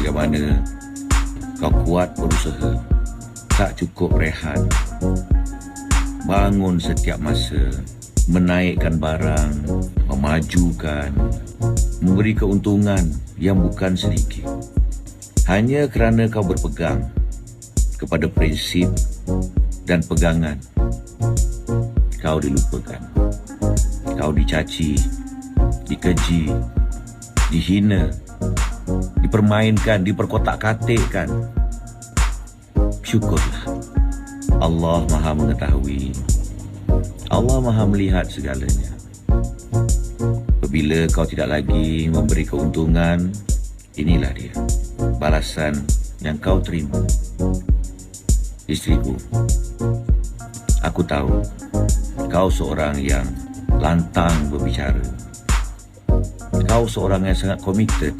bagaimana kau kuat berusaha, tak cukup rehat, bangun setiap masa, menaikkan barang, memajukan, memberi keuntungan yang bukan sedikit. Hanya kerana kau berpegang kepada prinsip dan pegangan, kau dilupakan. Kau dicaci, dikeji, dihina, dipermainkan, diperkotak-katikkan. Syukurlah. Allah maha mengetahui. Allah maha melihat segalanya. Apabila kau tidak lagi memberi keuntungan, inilah dia. Balasan yang kau terima. Isteriku, aku tahu kau seorang yang lantang berbicara. Kau seorang yang sangat komited